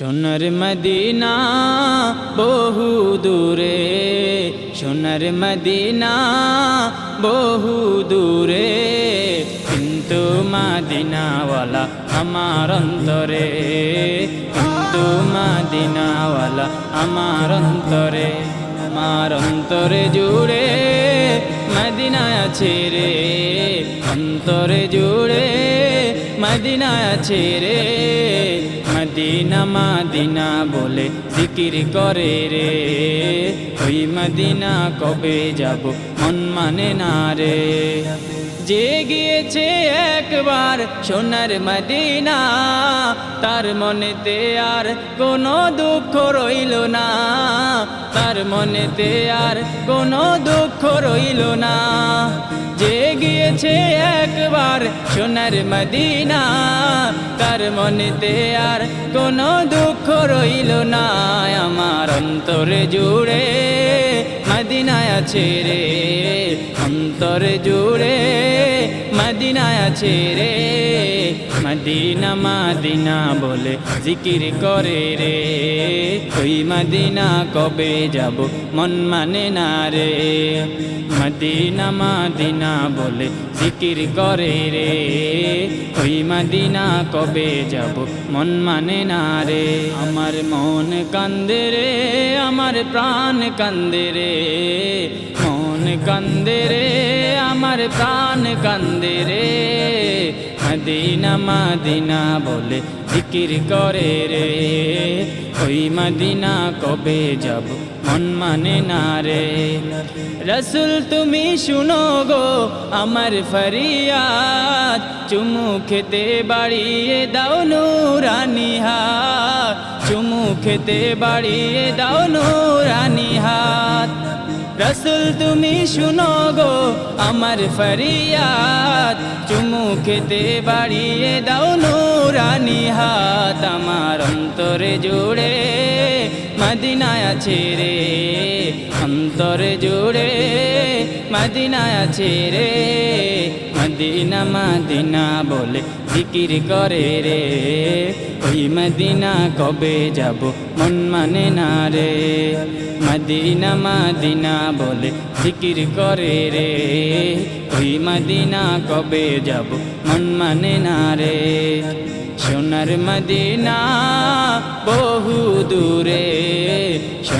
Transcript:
সোনার মদিনা বহু দূরে, সোনার মদিনা বহু দূরে, কিন্তু মদিনাওয়ালা আমার অন্তরে, কিন্তু মদিনাওয়ালা আমার অন্তরে আমার অন্তরে জুড়ে মদিনা আছে রে, অন্তরে জুড়ে মদিনা আছে রে। মদিনা মাদিনা বলে জিকির করে রে। ওই মদিনা কবে যাব মন মানে না রে। যে গিয়েছে একবার সোনার মদিনা, তার মনেতে আর কোনো দুঃখ রইল না। তার মনেতে আর কোনো দুঃখ রইল না। গিয়েছে একবার সোনার মদিনা, তার মনেতে আর কোনো দুঃখ রইল না। আমার অন্তরে জুড়ে মদিনায় আছে রে, অন্তরে জুড়ে মদিনায় আছে রে। মদিনা, মাদিনা বলে জিকির করে রে। ওই মদিনা কবে যাব? মন মানে না রে। মদিনা, মাদিনা বলে জিকির করে রে। ওই মদিনা কবে যাব? মন মানে না রে। আমার মন কান্দে রে, আমার প্রাণ কান্দে রে। মন কান্দে রে, আমার প্রাণ কান্দে রে। মদিনা, মাদিনা বলে জিকির করে রে। ওই মদিনা কবে যাব, মন মানে না রে। রসুল, তুমি শুনো গো আমার ফরিয়াদ। চুমু খেতে বাড়িয়ে দাও নুরানি হাত। চুমু খেতে বাড়িয়ে দাও নুরানি হাত। রসুল, তুমি শুনো গো আমার ফরিয়াদ। চুমু খেতে বাড়িয়ে দাও নুরানি হাত আমার অন্তরে জুড়ে। মদিনায় আছে রে, অন্তরে জুড়ে মদিনায় আছে রে। মদিনা মদিনা বলে জিকির করে রে। ওই মদিনা কবে যাব মন মানে না রে। মদিনা মদিনা বলে জিকির করে রে। ওই মদিনা কবে যাব মন মানে না রে। সোনার মদিনা বহু দূরে